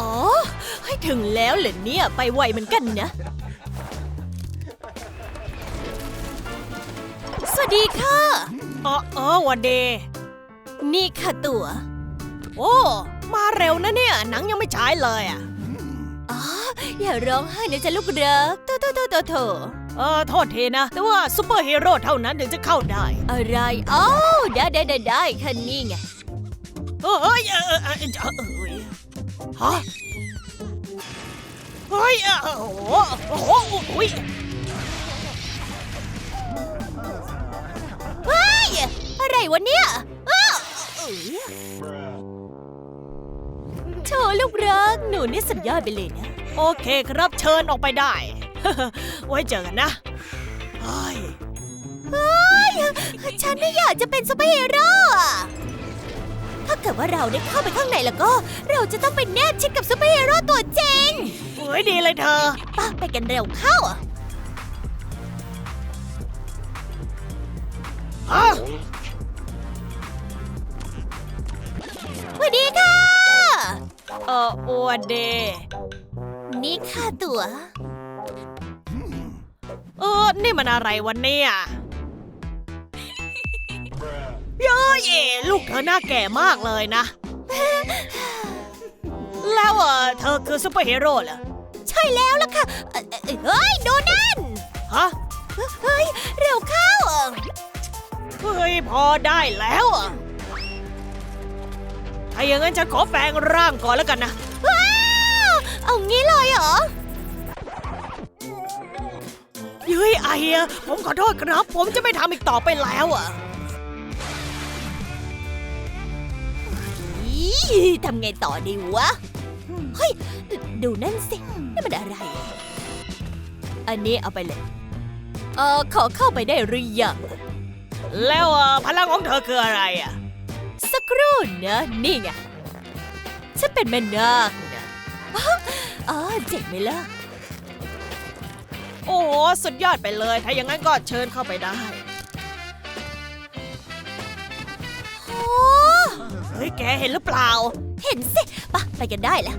อ๋อ ให้ถึงแล้วเหรอเนี่ย ไปไวเหมือนกันนะ สวัสดีค่ะเออเออวันเดย์นี่ค่ะตั๋ว โอ้ มาเร็วนะเนี่ย หนังยังไม่ฉายเลยอะ อ๋อ อย่าร้องไห้นะจ๊ะลูกรักโตโตโตโตโถเออโทษทีนะ แต่ว่าซูเปอร์ฮีโร่เท่านั้นถึงจะเข้าได้ อะไร อ้าวได้ได้ได้ได้ค่ะนี่ไงเฮ้ยเออเออเออเออเอ้ย ฮะเฮ้ยเออโอ้โห โอ้โหอุ้ยเฮ้ย อะไรวะเนี่ยอ้าวโถลูกรัก หนูนี่สุดยอดไปเลยนะ โอเคครับเชิญออกไปได้ ไว้เจอกันนะเฮ้ย เฮ้ย ฉันไม่อยากจะเป็นซูเปอร์ฮีโร่อะ ถ้าเกิดว่าเราได้เข้าไปข้างในแล้วก็ เราจะต้องไปแนบชิดกับซูเปอร์ฮีโร่ตัวจริงเฮ้ยดีเลยเธอไป้าไปกันเร็วเข้าอะฮะสวัสดีค่ะ เอออวันเดย์นี่ค่ะตั๋ว เออ นี่มันอะไรวันเนี่ย เย้ยลูกเธอหน้าแก่มากเลยนะ แล้วเออเธอคือซูเปอร์ฮีโร่เหรอ ใช่แล้วล่ะค่ะเอ่อเอ่อเฮ้ยดูนั่นฮะ เฮ้ย เร็วเข้าอะเฮ้ยพอได้แล้วอะถ้าอย่างนั้นฉันขอแปลงร่างก่อนแล้วกันนะ ว้าวเอางี้เลยเหรอเฮ้ยไอเฮียผมขอโทษครับ ผมจะไม่ทำอีกต่อไปแล้วอะ ทำไงต่อดีวะ เฮ้ย ดูนั่นสินี่มันอะไร อันนี้เอาไปเลย เออขอเข้าไปได้หรือยัง แล้วเอ่อพลังของเธอคืออะไรอะ สักครู่นะนี่ไงฉันเป็นแม่นาคนะอ๋อเจ๋งไหมล่ะ โอ้โหสุดยอดไปเลย ถ้าอย่างนั้นก็เชิญเข้าไปได้ โอ้เฮ้ยแกเห็นหรือเปล่า เห็นสิปะไปกันได้แล้ว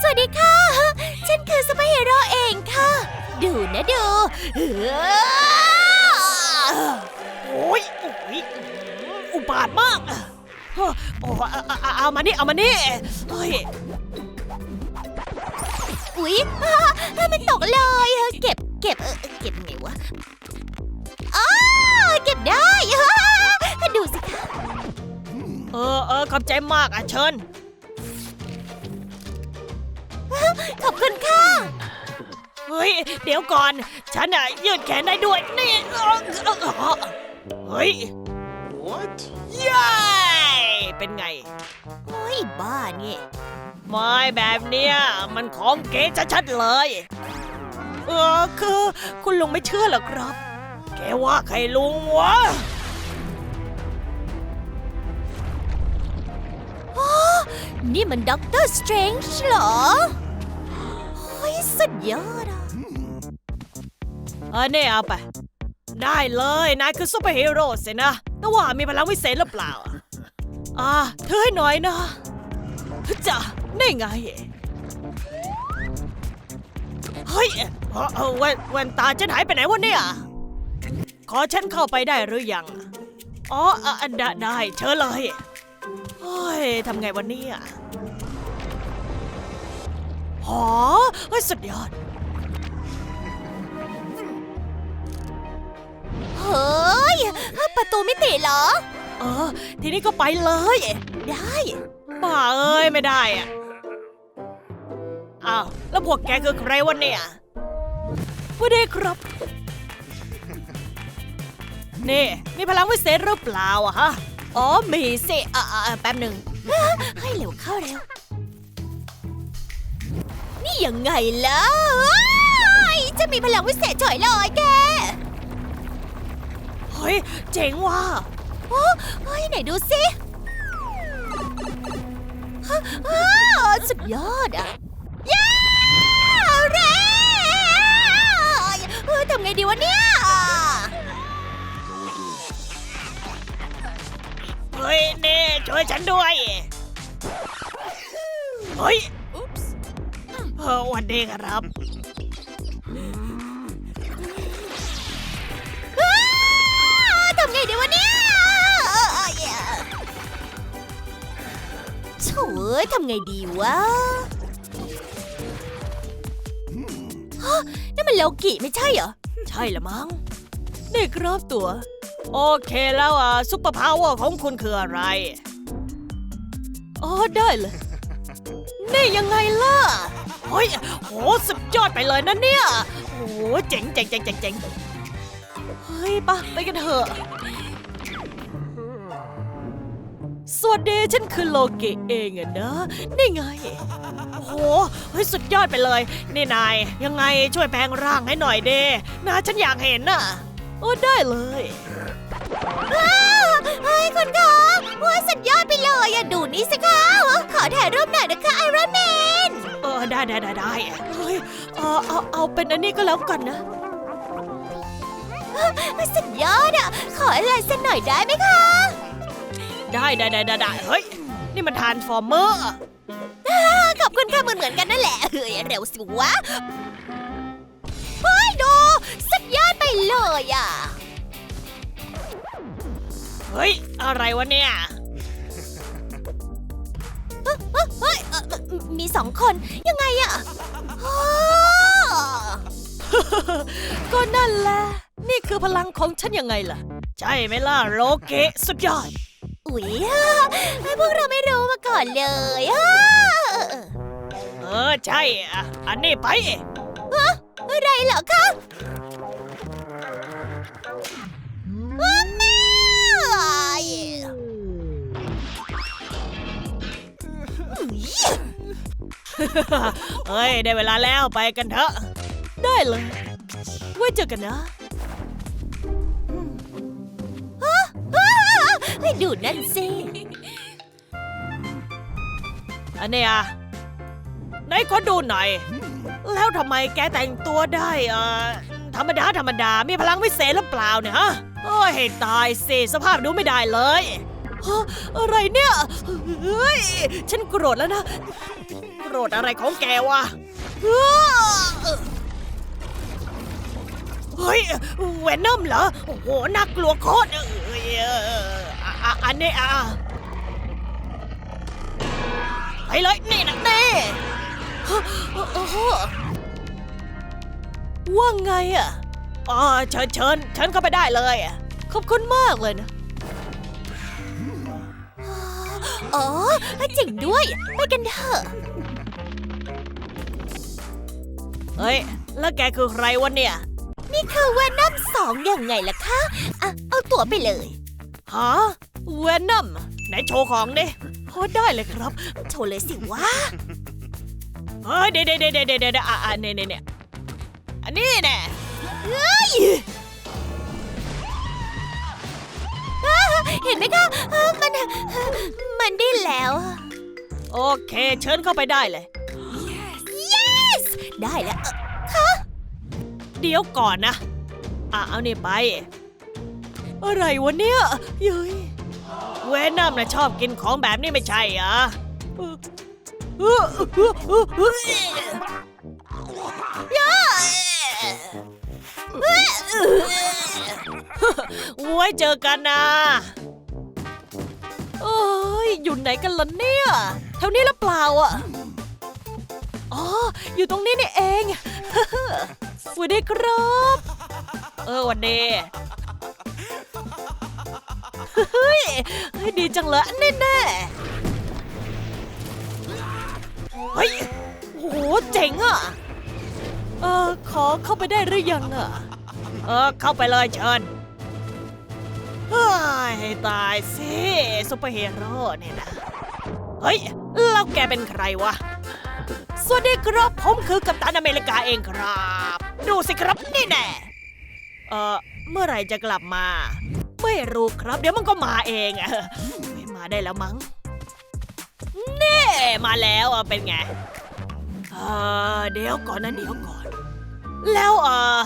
สวัสดีค่ะ ฉันคือซูเปอร์ฮีโร่เองค่ะ ดูนะดูเฮ้อโอ้ยโอ้ยอุบาทมากเฮ้อโอ้เอาเอาเอาเอามานี่เอามานี่เฮ้ยอุ๊ยอ่าอ่ามันตกเลยเออเก็บเก็บเออเก็บไงวะอ้าเก็บได้อ่าดูสิคะ เออเออขอบใจมากอะเชิญ ขอบคุณค่ะ เฮ้ย เดี๋ยวก่อน ฉันอะยืดแขนได้ด้วย นี่เออเออเออเฮ้ย What? เย้เป็นไง เฮ้ย บ้านี่ไม้แบบเนี้ยมันของเก๋ชัดๆเลย เออคือ คุณลุงไม่เชื่อเหรอครับ แกว่าใครลุงวะ นี่มันด็อกเตอร์สเตรนจ์เหรอเฮ้ยสุดยอดอะเออเนี่ยเอาไป ได้เลย นายคือซูเปอร์ฮีโร่สินะ แต่ว่ามีพลังวิเศษหรือเปล่า อ่าเธอให้หน่อยนะจ้ะนี่ไง เฮ้ยเออเออแว่นแว่นตาฉันหายไปไหนวะเนี่ย ขอฉันเข้าไปได้หรือยัง อ๋ออะได้ได้เชิญเลย เฮ้ยทำไงวันนี้อะหอเฮ้ยสุดยอดเฮ้ย ประตูไม่ติดเหรอ เออ ทีนี้ก็ไปเลย ได้บ้าเอ้ย ไม่ได้อะอ้าว แล้วพวกแกคือใครวะเนี่ยว่าได้ครับ นี่ มีพลังวิเศษหรือเปล่าอะฮะ อ๋อมีสิอ่าแป๊บหนึ่งให้เร็วเข้าเร็ว นี่ยังไงล่ะเฮ้ยจะมีพลังวิเศษเฉยเลยแก เฮ้ย เจ๋งว่ะโอ้เฮ้ย ไหนดูสิฮ่าฮ่าสุดยอดอะย้าเร่เฮ้ยทำไงดีวะเนี่ย เฮ้ยนี่ช่วยฉันด้วย เฮ้ยเออวันดีครับอ้าทำไงดีวะเนี่ยโถ่เอ้ยทำไงดีวะฮะนั่นมันโลกิไม่ใช่เหรอ ใช่ละมั้งนี่ครับตัว โอเคแล้วอะซุปเปอร์พาวเวอร์ของคุณคืออะไร อ๋อได้เลย นี่ยังไงล่ะเฮ้ยโหสุดยอดไปเลยนะเนี่ยโหเจ๋งเจ๋งเจ๋งเจ๋งเจ๋งเฮ้ยปะไปกันเถอะ สวัสดีฉันคือโลเกเองอะนะ นี่ไง โอ้โหเฮ้ยสุดยอดไปเลย นี่นาย ยังไงช่วยแปลงร่างให้หน่อยเด้นะฉันอยากเห็นน่ะ โอ้ได้เลยว้าว เฮ้ยคุณคะว้าสุดยอดไปเลยอะดูนี่สิคะขอถ่ายรูปหน่อยนะคะไอรอนแมนเออได้ได้ได้ได้เฮ้ยเออเอาเอาเป็นอันนี้ก็แล้วกันนะสุดยอดอะขออะไรสักหน่อยได้ไหมคะได้ได้ได้ได้ได้เฮ้ย นี่มันทานฟอร์เมอร์ขอบคุณค่ะเหมือนเหมือนกันนั่นแหละเฮ้ยเร็วสิวะเฮ้ยดูสุดยอดไปเลยอะ เฮ้ย อะไรวะเนี่ยเฮ้ยเฮ้ยเอ่อมีสองคนยังไงอะอ้อ ก็นั่นแหละ นี่คือพลังของฉันยังไงล่ะ ใช่ไหมล่ะโลเกะสุดยอด อุ๊ยพวกเราไม่รู้มาก่อนเลยอะเออใช่อะอันนี้ไป อะไรเหรอคะ เฮ้ย ได้เวลาแล้วไปกันเถอะ ได้เลย ไว้เจอกันนะให้ดูนั่นสิ อันเนี้ยไหนขอดูหน่อย แล้วทำไมแกแต่งตัวได้เอ่อธรรมดาธรรมดา มีพลังวิเศษหรือเปล่าเนี่ยฮะ โอ้ยให้ตายสิ สภาพดูไม่ได้เลยฮะ อะไรเนี่ยเฮ้ยฉันโกรธแล้วนะ โกรธอะไรของแกวะเฮ้ยเวนอมเหรอ โอ้โหน่ากลัวโคตรเอ้ยเอออะอะอันนี้อะไปเลยนี่นะนี่ฮะโอ้โหว่าไงอะอ๋อเชิญเชิญเชิญเข้าไปได้เลยอะขอบคุณมากเลยนะ อ๋อจริงด้วย ไปกันเถอะ เฮ้ย แล้วแกคือใครวะเนี่ย นี่คือเวนนัมสองยังไงล่ะคะอะเอาตั๋วไปเลย ฮะเวนนัมไหนโชว์ของดิโอ้ได้เลยครับ โชว์เลยสิวะเฮ้ยเดี๋ยวเดี๋ยวเดี๋ยวเดี๋ยวเดี๋ยวอะอะเนี่ยเนี่ยเนี่ยอันนี้แน่เฮ้ยอ้าเห็นไหมคะอ่ามัน มันได้แล้วอะโอเค เชิญเข้าไปได้เลย yes ได้แล้วเอ่อเดี๋ยวก่อนนะอะเอานี่ไป อะไรวะเนี่ยเย้ยเวนนัมนะชอบกินของแบบนี้ไม่ใช่เหรอเออเออเออเออเออไว้เจอกันนะ เอ้ยอยู่ไหนกันล่ะเนี่ยแถวนี้หรือเปล่าอะอ๋ออยู่ตรงนี้นี่เองสวัสดีครับ เออวันดีเฮ้ยเฮ้ยดีจังเลยแน่แน่ๆเฮ้ยโหเจ๋งอะเออขอเข้าไปได้หรือยังอะเออเข้าไปเลยเชิญ เฮ้ตายสิซุปเปอร์ฮีโร่เนี่ยนะ เฮ้ย แล้วแกเป็นใครวะ สวัสดีครับ ผมคือกัปตันอเมริกาเองครับ ดูสิครับนี่แน่ เอ่อ เมื่อไหร่จะกลับมา ไม่รู้ครับ เดี๋ยวมันก็มาเองอะไม่มาได้แล้วมั้ง เน่มาแล้วอะเป็นไง เออเดี๋ยวก่อนนะเดี๋ยวก่อน แล้วเออ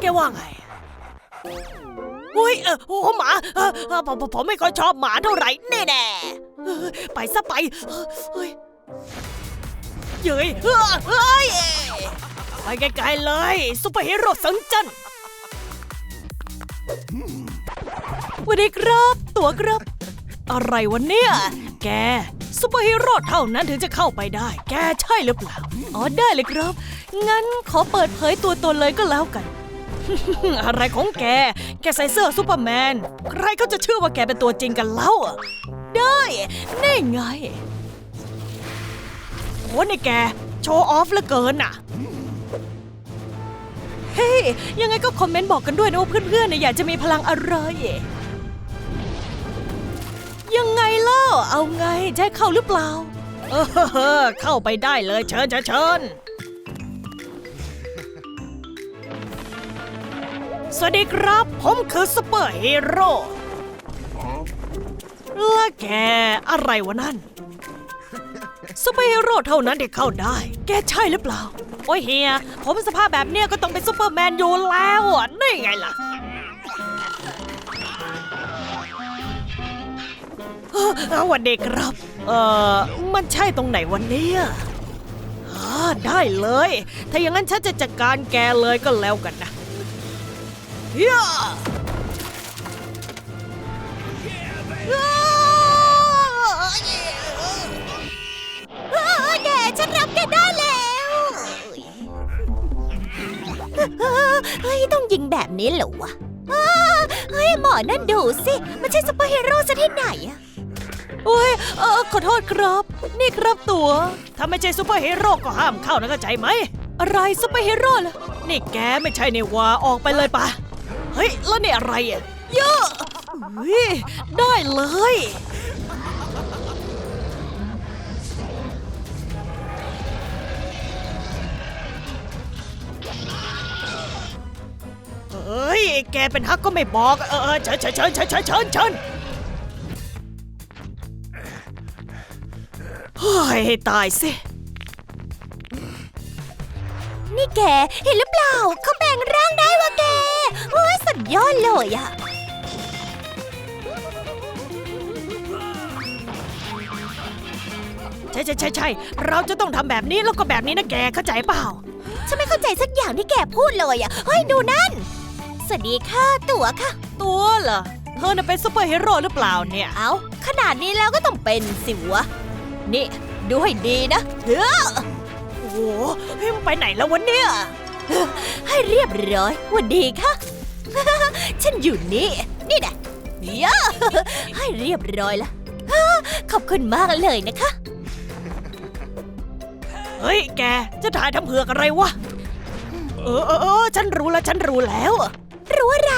แกว่าไง อุ้ยเออโอ้หมาเออเออผมผมผมไม่ค่อยชอบหมาเท่าไหร่แน่แน่ๆเออไปซะไปเออเฮ้ยเย้ยเฮ้ยเฮ้ยไปไกลๆเลยซุปเปอร์ฮีโร่สังจันสวัสดีครับตัวครับ อะไรวะเนี่ย แกซูเปอร์ฮีโร่เท่านั้นถึงจะเข้าไปได้ แกใช่หรือเปล่า อ๋อได้เลยครับ งั้นขอเปิดเผยตัวตนเลยก็แล้วกัน อะไรของแก แกใส่เสื้อซูเปอร์แมน ใครเขาจะเชื่อว่าแกเป็นตัวจริงกันเล่าได้นี่ไงโอ้นี่แก โชว์ออฟเหลือเกินน่ะ เฮ้ย ยังไงก็คอมเมนต์บอกกันด้วยนะว่าเพื่อนๆเนี่ยอยากจะมีพลังอะไร ยังไงเล่า เอาไงจะให้เข้าหรือเปล่า เออเข้าไปได้เลยเชิญเชิญ สวัสดีครับ ผมคือซุปเปอร์ฮีโร่และแกอะไรวะนั่นซูเปอร์ฮีโร่เท่านั้นที่เข้าได้ แกใช่หรือเปล่า โอ้ยเฮีย ผมสภาพแบบเนี้ยก็ต้องเป็นซูเปอร์แมนอยู่แล้วอะนี่ไงล่ะเอ้อเอาวันเด็กครับ เอ่อ มันใช่ตรงไหนวันนี้อ่าได้เลย ถ้าอย่างนั้นฉันจะจัดการแกเลยก็แล้วกันนะเฮียอ้าเออ แกฉันรับแกได้แล้วเฮ้ยต้องยิงแบบนี้เหรอวะเฮ้ยหมอนั่นดูสิ มันใช่ซุปเปอร์ฮีโร่ซะที่ไหนอะโอ้ยเออขอโทษครับ นี่ครับตัว ถ้าไม่ใช่ซูเปอร์ฮีโร่ก็ห้ามเข้านะเข้าใจไหม อะไรซูเปอร์ฮีโร่ล่ะนี่แกไม่ใช่ในวาออกไปเลยปะ ฮ้ย แล้วเนี่ยอะไรอะเยอะเฮ้ยได้เลยเอ้ย แกเป็นฮักก็ไม่บอก เออเอเชิญเชิญเชิญเชิญเชิญเชิญเชิญเฮ้ยให้ตายสิ นี่แกเห็นหรือเปล่า เขาแปลงร่างได้วะแกโอ้ย สุดยอดเลยอะใช่ใช่ใช่ใช่เราจะต้องทำแบบนี้แล้วก็แบบนี้นะแกเข้าใจเปล่า ฉันไม่เข้าใจสักอย่างที่แกพูดเลยอะเฮ้ยดูนั่น สวัสดีค่ะตั๋วค่ะ ตัวเหรอเธอน่ะเป็นซูเปอร์ฮีโร่หรือเปล่าเนี่ย เอาขนาดนี้แล้วก็ต้องเป็นสิวะ นี่ ดูให้ดีนะเฮ้อโอ้โหเฮ้ยมันไปไหนแล้ววะเนี่ย ให้เรียบร้อยหวันดีค่ะ ฉันอยู่นี่ นี่นะเยอะให้เรียบร้อยละฮ่าขอบคุณมากเลยนะคะ เฮ้ย แก จะถ่ายทำเผือกอะไรวะ เออเออเออฉันรู้แล้ว ฉันรู้แล้ว รู้อะไร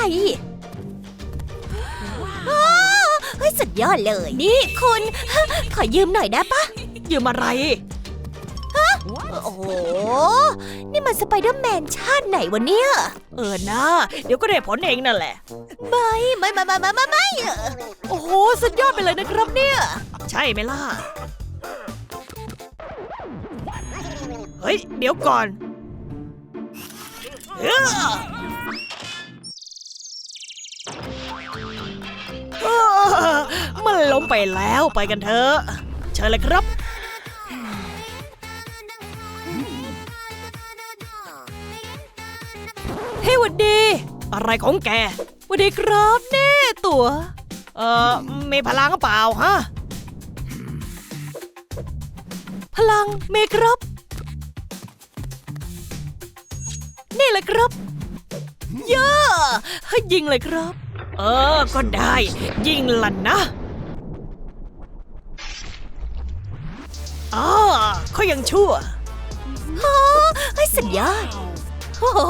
อ้าวเฮ้ยสุดยอดเลย นี่คุณ ขอยืมหน่อยได้ปะยืมอะไร โอ้โห นี่มันสไปเดอร์แมนชาติไหนวะเนี่ย เออนะเดี๋ยวก็ได้ผลเองนั่นแหละ ไม่ไม่ไม่ไม่ไม่ไม่ไม่โอ้โห สุดยอดไปเลยนะครับเนี่ย ใช่ไหมล่ะ เฮ้ย เดี๋ยวก่อนเอ้อเอ้อมันล้มไปแล้วไปกันเถอะ เชิญเลยครับ เฮ้ยหวัดดี อะไรของแกหวัดดีครับเน่ตัว เอ่อมีพลังเปล่าฮะ พลังมีครับ นี่เลยครับเยอะให้ยิงเลยครับ เออ ก็ได้ ยิงล่ะนะอ๋อเขายังชั่ว โอ้เฮ้ยสุดยอดโอ้โห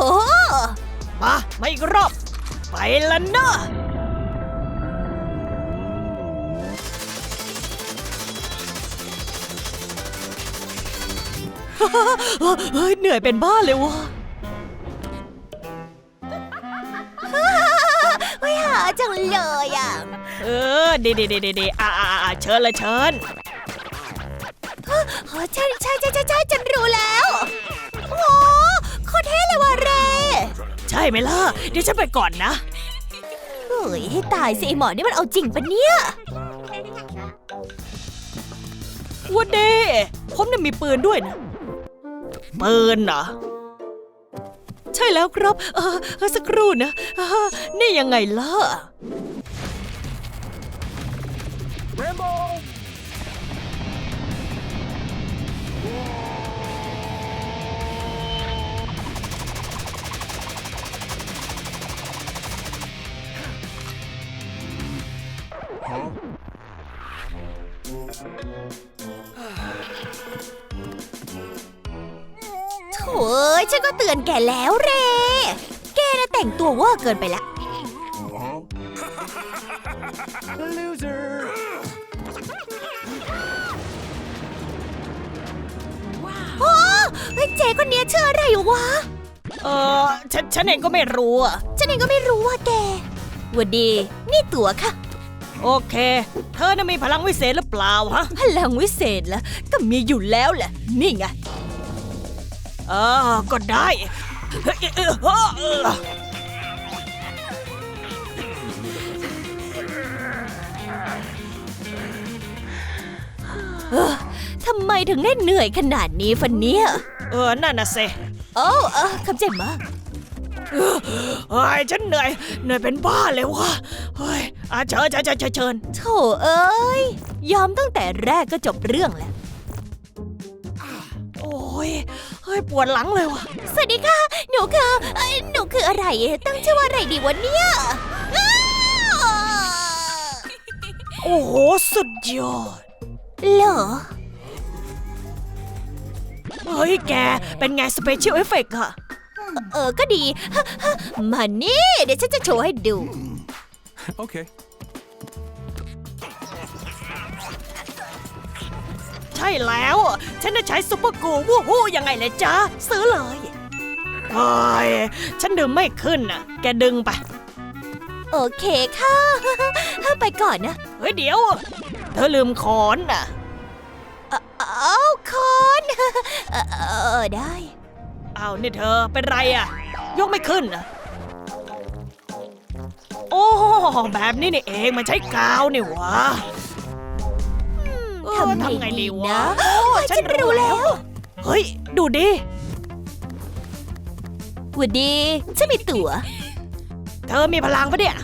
มา มาอีกรอบ ไปล้วนอะเฮ้ยเหนื่อยเป็นบ้าเลยวะไม่หาจังเลยอะ เออดีดีดีดีดีอ่าอ่าอ่าเชิญเลยเชิญ ใช่ใช่ใช่ใช่ใช่ฉันรู้แล้ว ใช่ไหมล่ะ เดี๋ยวฉันไปก่อนนะ เฮ้ยให้ตายสิไอหมอนี่มันเอาจริงปะเนี่ย วันเดย์ผมเนี่ยมีปืนด้วยนะปืนเหรอ ใช่แล้วครับ เออสักครู่นะเออนี่ยังไงล่ะ ฉันก็เตือนแกแล้วเร แกน่ะแต่งตัวเว่าเกินไปละ Loser! โอ้เฮ้ยเจ๊คนเนี้ยชื่ออะไรวะ เออฉันฉันเองก็ไม่รู้อะฉันเองก็ไม่รู้ว่าแกหวัดดี นี่ตั๋วค่ะ โอเค เธอน่ะมีพลังวิเศษหรือเปล่าฮะ พลังวิเศษละก็มีอยู่แล้วแหละ นี่ไง เออ ก็ได้เฮ้ยเออเออเออทำไมถึงได้เหนื่อยขนาดนี้ฟันเนี่ยเออ นั่นน่ะสิโอ้เออขอบใจมากเฮ้ยฉันเหนื่อย เหนื่อยเป็นบ้าเลยวะเฮ้ยอะเชิญเชิญเชิญเชิญเชิญโถเอ้ย ยอมตั้งแต่แรกก็จบเรื่องแล้ว โอ้ยเฮ้ยปวดหลังเลยวะสวัสดีค่ะ หนูคือเอ้ยหนูคืออะไร ตั้งชื่อว่าอะไรดีวะเนี่ยอ้าวโอ้โห สุดยอด เหรอ เฮ้ยแก เป็นไงสเปเชียลเอฟเฟกต์อะเออ ก็ดีฮะฮะมานี่ เดี๋ยวฉันจะโชว์ให้ดู Okay. ใช่แล้ว ฉันจะใช้ซุปเปอร์กูวู้ฮู้ยังไงเลยจ๊ะ ซื้อเลยเฮ้ยฉันดึงไม่ขึ้นน่ะ แกดึงไป โอเคค่ะ ไปก่อนนะ เฮ้ยเดี๋ยว เธอลืมขอนน่ะ เอาคอนเออเออได้อ้าวนี่เธอเป็นไรอะยกไม่ขึ้นน่ะโอ้แบบนี้นี่เองมันใช้กาวนี่หวะเออ ทำไงทำไงดีวะนะโอ้เฮ้ยฉันรู้แล้ว เฮ้ย ดูดิหวัดดี ฉันมีตั๋ว เธอมีพลังปะเนี่ย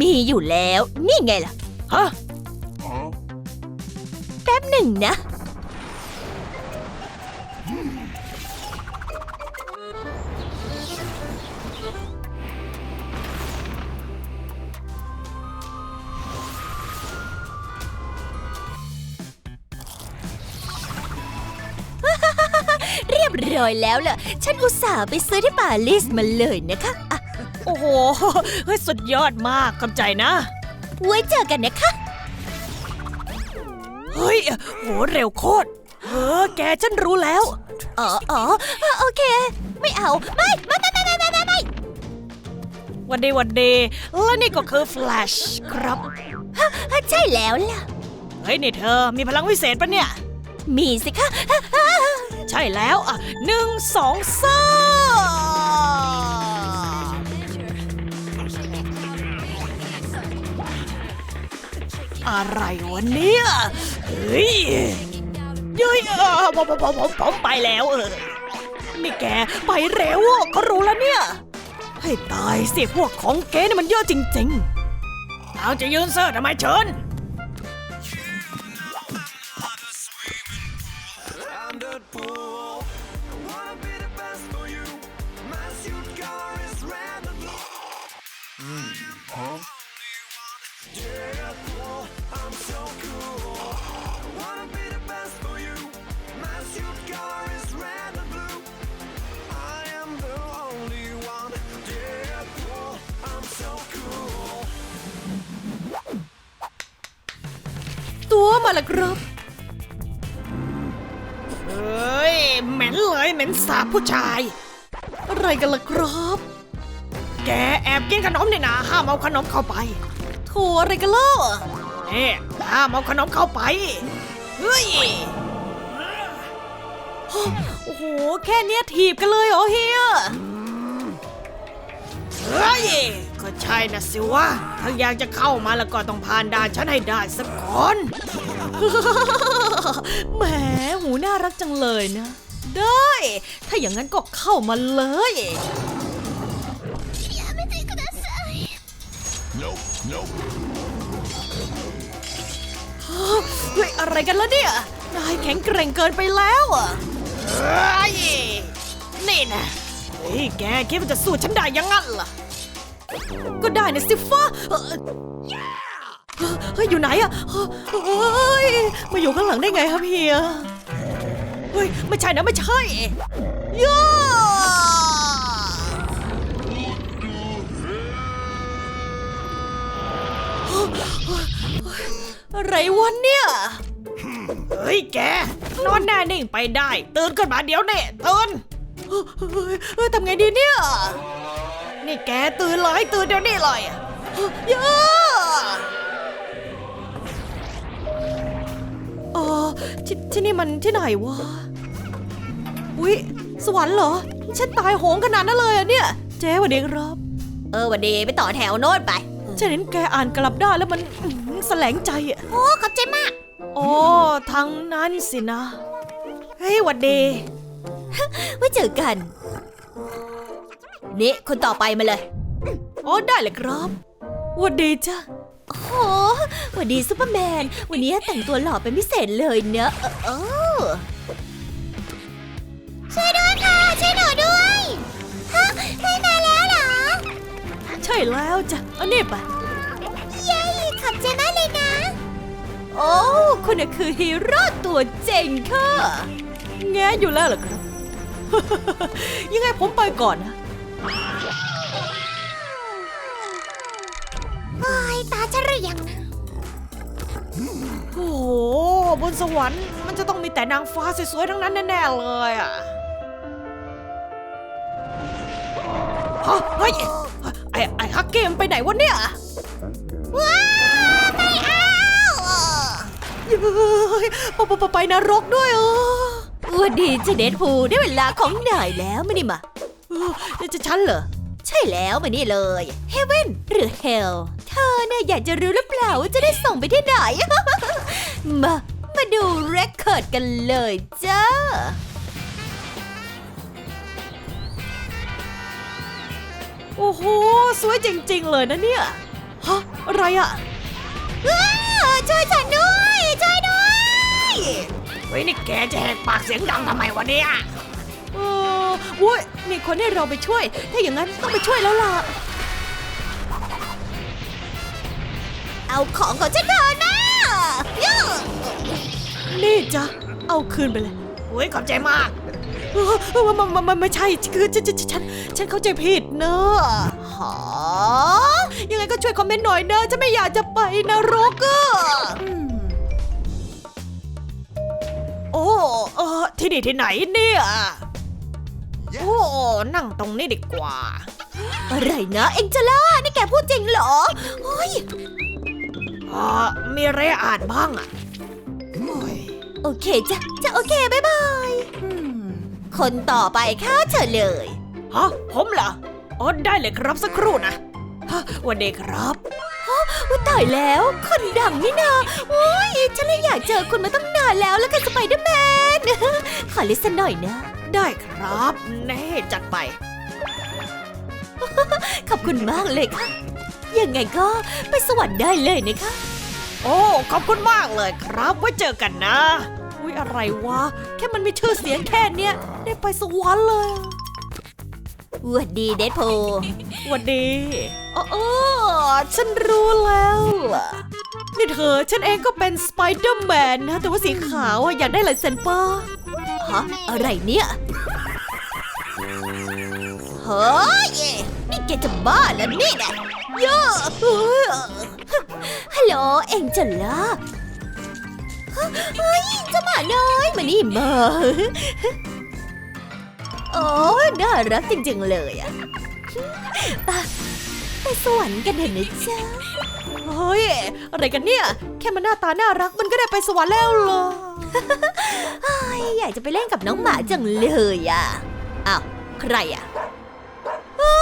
มีอยู่แล้ว นี่ไงล่ะ ฮะ แป๊บหนึ่งนะ รียบร้อยแล้วล่ะ ฉันอุตส่าห์ไปซื้อที่ปารีสมาเลยนะคะอะโอ้โห เฮ้ย สุดยอดมากขอบใจนะ ไว้เจอกันนะคะ เฮ้ย โห เร็วโคตร เออ แกฉันรู้แล้ว อ๋ออ๋อโอเค ไม่เอา ไม่ ไม่ไม่ไม่ไม่ไม่ไม่วันดีวันดีและนี่ก็คือแฟลชครับใช่แล้วล่ะ เฮ้ย นี่เธอมีพลังวิเศษปะเนี่ย มีสิคะ ใช่แล้วอะหนึ่งสองสามอะไรวะเนี่ย เฮ้ยเย้ยเออผมผมผมผมไปแล้วเออ นี่แกไปเร็วอะก็รู้แล้วเนี่ย ให้ตายสิพวกของเกนี่มันเยอะจริงๆ เอาจะยืนเซอร์ทำไมเชิญ ขนมนี่นะห้ามเอาขนมเข้าไปโถอะไรกันล่ะเอ๊ห้ามเอาขนมเข้าไป เฮ้ย โอ้โห แค่เนี้ยถีบกันเลยเหรอเฮีย เฮ้ย ก็ใช่นะสิวะ ถ้าอยากจะเข้ามาแล้วก็ต้องผ่านด่านฉันให้ได้สักก่อน แหม หูน่ารักจังเลยนะ ได้ ถ้าอย่างนั้นก็เข้ามาเลย เฮ้ยอะไรกันแล้วเนี่ยนายแข็งแกร่งเกินไปแล้วอะเฮ้ยนี่นะเฮ้ยแกคิดว่าจะสู้ฉันได้ยังงั้นล่ะ ก็ได้นะสิฟ้าเอ่อเฮ้ยอยู่ไหนอะเฮ้ยมาอยู่ข้างหลังได้ไงครับเฮียเฮ้ยไม่ใช่นะไม่ใช่ย่า อะไรวะเนี่ย เฮ้ยแก นอนแน่นิ่งไปได้ ตื่นขึ้นมาเดี๋ยวนี้ตื่นเฮ้ยเฮ้ยทำไงดีเนี่ย นี่แกตื่นเลยตื่นเดี๋ยวนี้เลยย่าเออที่ที่นี่มันที่ไหนวะ อุ๊ย สวรรค์เหรอ ฉันตายโหงขนาดนั้นเลยอะเนี่ย เจ๊สวัสดีครับ เออวันดีไปต่อแถวโน้นไป ฉันเห็นแกอ่านกลับได้แล้วมันอื้อหือแสลงใจอะโอ้ขอบใจมากโอ้ทางนั้นสินะ เฮ้ยหวัดดี ไว้เจอกัน นี่คนต่อไปมาเลยอ๋อได้เลยครับหวัดดีจ้ะ โอ้โหสวัสดีซูเปอร์แมน วันนี้แต่งตัวหล่อเป็นพิเศษเลยเนอะเออเออ แล้วจ้ะเอันนี้ไปเย้ขอบใจมากเลยนะ โอ้คุณน่ะคือฮีโร่ตัวเจ๋งค่ะแงอยู่แล้วเหรอครับ ยังไงผมไปก่อนนะโอ้ยตาฉันหรือยังโอ้โหบนสวรรค์มันจะต้องมีแต่นางฟ้าสวยๆทั้งนั้นแน่ๆเลยอะ ฮะเฮ้ย ไอ้ไอ้ฮักเกมไปไหนวะเนี่ย ว้าวไม่เอาเฮ้ยไปไปไปไปนรกด้วยเอออวดดีเจเดดพูลได้เวลาของนายแล้วมานี่มาเออนี่จะฉันเหรอ ใช่แล้วมานี่เลย Heaven หรือ Hell เธอเนี่ยอยากจะรู้หรือเปล่าว่าจะได้ส่งไปที่ไหน มา มาดูเรคคอร์ดกันเลยจ้า โอ้โห สวยจริง ๆ เลยนะเนี่ย ฮะ อะไรอะว้าวช่วยฉันด้วย ช่วยด้วย เฮ้ยนี่แกจะแหกปากเสียงดังทำไมวะเนี่ยเออโว้ยมีคนให้เราไปช่วย ถ้าอย่างนั้นต้องไปช่วยแล้วล่ะ เอาของของฉันก่อนนะย่านี่จ้ะ เอาคืนไปเลยโอ้ยขอบใจมาก มันมันมันไม่ใช่คือฉันฉันฉันฉันเข้าใจผิดเนอะหอยังไงก็ช่วยคอมเมนต์หน่อยเนอะฉันไม่อยากจะไปนรกอะอืมโอ้เออที่นี่ที่ไหนเนี่ยโอ้นั่งตรงนี้ดีกว่า อะไรนะ เอ็งจะล่า นี่แกพูดจริงเหรอโอ้ยอ่ามีอะไรอ่านบ้างอะโอเคจ้ะจะโอเคบายบาย คนต่อไปค่ะเชิญเลย ฮะผมเหรออ๋อได้เลยครับสักครู่นะฮะวันเด็กครับ ว่าตายแล้ว คนดังนี่นาโอ้ยฉันเลยอยากเจอคุณมาตั้งนานแล้วแล้วกันสไปเดอร์แมน ขอลิสต์หน่อยนะ ได้ครับ แน่จัดไป ขอบคุณมากเลยค่ะ ยังไงก็ไปสวรรค์ได้เลยนะคะ โอ้ ขอบคุณมากเลยครับ ไว้เจอกันนะ อุ้ยอะไรวะ แค่มันมีชื่อเสียงแค่เนี้ยได้ไปสวรรค์เลยหวัดดีเดดโพหวันดีอ๋อเออฉันรู้แล้วล่ะนี่เธอ ฉันเองก็เป็นสไปเดอร์แมนนะ แต่ว่าสีขาวอะอยากได้ลายเซ็นป้าฮะ อะไรเนี่ยเฮ้ยนี่แกจะบ้าแล้วนี่แหละเยอะเฮ้ยฮัลโหลเอ็งจะล่ะ เฮ้ยเจ้าหมาน้อยมานี่มาโอ้น่ารักจริงๆเลยอะไปไปสวรรค์กันเถอะนะจ๊ะเฮ้ย อะไรกันเนี่ย แค่มันหน้าตาน่ารักมันก็ได้ไปสวรรค์แล้วเหรออยากจะไปเล่นกับน้องหมาจังเลยอะอ้าวใครอะเฮ้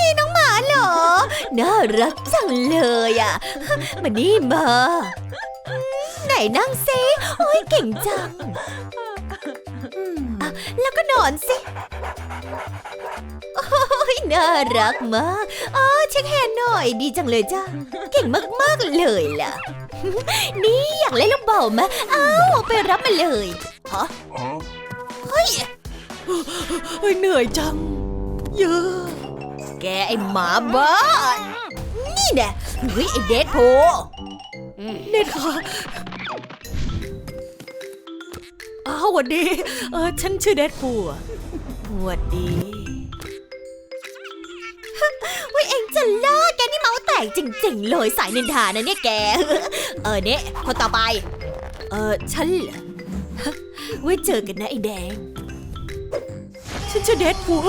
ยน้องหมาเหรอ น่ารักจังเลยอะมานี่มา นนั่งซิโอ้ยเก่งจังอืมอะแล้วก็นอนสิ โอ้ยน่ารักมากอ๋อเช็คแฮนด์หน่อยดีจังเลยจ้าเก่งมากๆเลยล่ะ นี่อยากเล่นลูกเบาไหมอ้าวไปรับมาเลยฮะเฮ้ย เฮ้ยเหนื่อยจัง เยอะ แกไอหมาบ้า นี่แน่เฮ้ยไอเดดโพเน็ตค่ะ อ้าวหวัดดี เออ ฉันชื่อเดดพูลอะหวัดดีเฮ้ยเองจะเล่าแกนี่เมาแตกจริงๆ เลยสายนินทานะเนี่ยแก เออเนี่ยคนต่อไป เออฉันเหรอไว้เจอกันนะไอแดง ฉันชื่อเดดพูล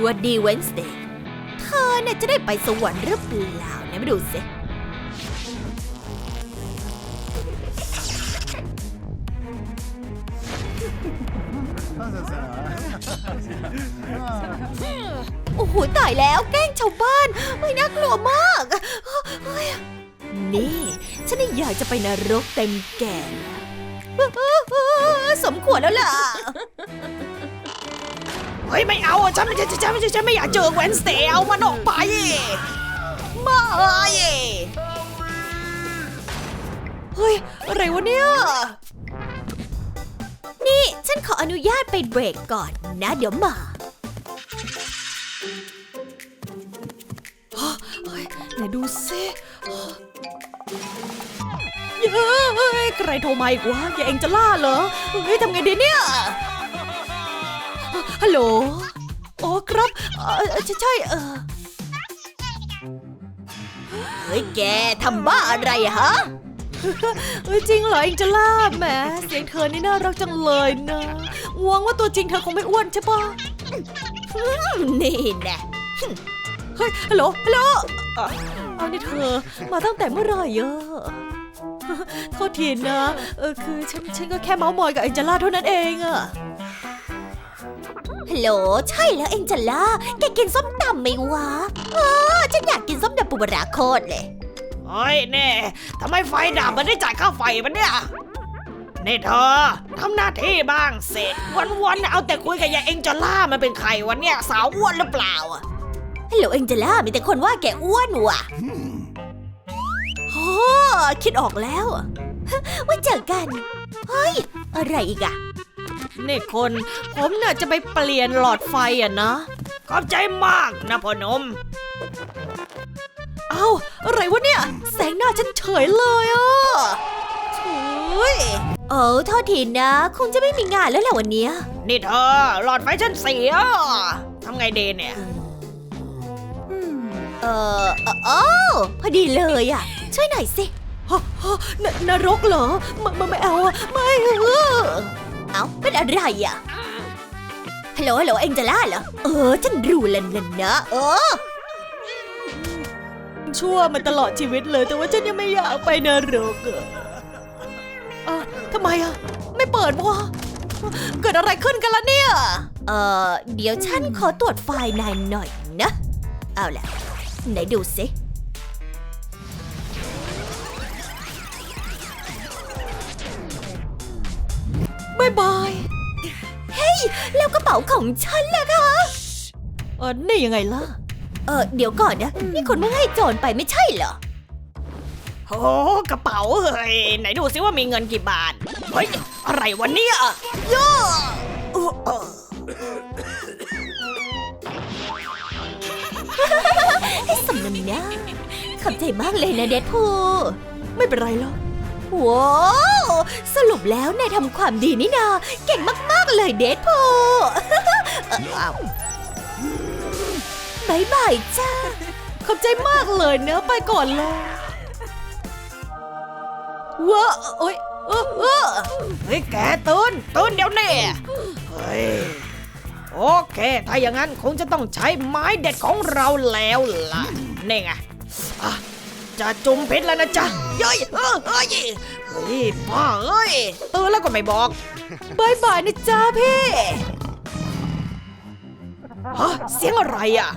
หวัดดีเวนสเดย์เธอน่ะจะได้ไปสวรรค์หรือเปล่าเนี่ยมาดูสิ โอ้โหตายแล้วแกล้งชาวบ้านไม่น่ากลัวมากเฮ้ยนี่ ฉันนี่อยากจะไปนรกเต็มแก่สมควรแล้วล่ะ เฮ้ยไม่เอาอะฉันไม่ฉันฉันฉันฉันไม่อยากเจอเวนสเตย์เอามันออกไปไม่เฮ้ยอะไรวะเนี่ย นี่ฉันขออนุญาตไปเบรกก่อนนะ เดี๋ยวมาเฮ้ยไหนดูซิเย้ยใครโทรมาอีกวะอย่าเองจะล่าเหรอ เฮ้ยทำไงดีเนี่ย ฮัลโหล อ๋อครับเอ่อใช่ใช่เออเฮ้ยแกทำบ้าอะไรอะฮะ เฮ้ยจริงเหรอเองจะล่าแหมเสียงเธอนี่น่ารักจังเลยนะหวังว่าตัวจริงเธอคงไม่อ้วนใช่ปะนี่แน่เฮ้ยฮัลโหลฮัลโหลอะเอานี่เธอ มาตั้งแต่เมื่อไหร่อะ โทษทีนะเออคือฉันฉันก็แค่เมาส์มอยกับเอ็นเจล่าเท่านั้นเองอะ ฮัลโหลใช่แล้วเอ็งจะล่าแกกินส้มตำไหมวะอ๋อฉันอยากกินส้มตำปูปลาร้าโคตรเลยเฮ้ยเน่ทำไมไฟดับมันได้จ่ายค่าไฟมันเนี่ยนี่เธอทำหน้าที่บ้างเสร็จวันๆเอาแต่คุยกับยายเอ็งเจล่ามันเป็นใครวะเนี่ยสาวอ้วนหรือเปล่าอะฮัลโหลเอ็งจะล่ามีแต่คนว่าแกอ้วนว่ะโอ้คิดออกแล้วฮะไว่าเจอกันเฮ้ยอะไรอีกอะนี่คนผมเนี่ยจะไปเปลี่ยนหลอดไฟอะนะขอบใจมากนะพ่อหนมเอ้าอะไรวะเนี่ย แสงหน้าฉันเฉยเลยอะโอ้ยเออโทษทีนะ คงจะไม่มีงานแล้วแหละวันเนี้ยนี่เธอหลอดไฟฉันเสียทำไงดีเนี่ยเออเออโอ้พอดีเลยอะช่วยหน่อยสิ ฮะฮะนนรกเหรอไม่ไม่ไม่เอาอะไม่เออเอ้าเป็นอะไรอะฮัลโหลฮัลโหลเอ็งจะล่าเหรอ เออ ฉันรู้แล้วนะนะเออ ชั่วมาตลอดชีวิตเลย แต่ว่าฉันยังไม่อยากไปนรกอะอะทำไมอะไม่เปิดวะเกิดอะไรขึ้นกันล่ะเนี่ย เออเดี๋ยวฉันขอตรวจไฟล์นายหน่อยนะ เอาล่ะ ไหนดูสิบายบาย เฮ้ย แล้วกระเป๋าของฉันล่ะคะ เออนี่ยังไงล่ะ เออเดี๋ยวก่อนนะนี่คุณเพิ่งให้โจรไปไม่ใช่เหรอ โอ้กระเป๋าเฮ้ยไหนดูซิว่ามีเงินกี่บาท เฮ้ย อะไรวะเนี่ยย่อเออเออให้สำนึกนะขอบใจมากเลยนะเดดพูไม่เป็นไรหรอกว้าวสรุปแล้วนายทำความดีนี่นา เก่งมาก ๆ เลยเดดพูเอ่อเอา บายบายจ้า ขอบใจมากเลยเนอะไปก่อนเลยว้าโอ้ยเออเออเฮ้ยแกตื่นตื่นเดี๋ยวนี้เฮ้ยโอเค ถ้าอย่างนั้นคงจะต้องใช้ไม้เด็ดของเราแล้วล่ะนี่ไงจะจุ่มเพชรแล้วนะจ๊ะเย้ยเออเฮ้ยเฮ้ยป้าเอ้ยตื่นแล้วก็ไม่บอกบายบายนะจ๊ะพี่ ฮะเสียงอะไรอะ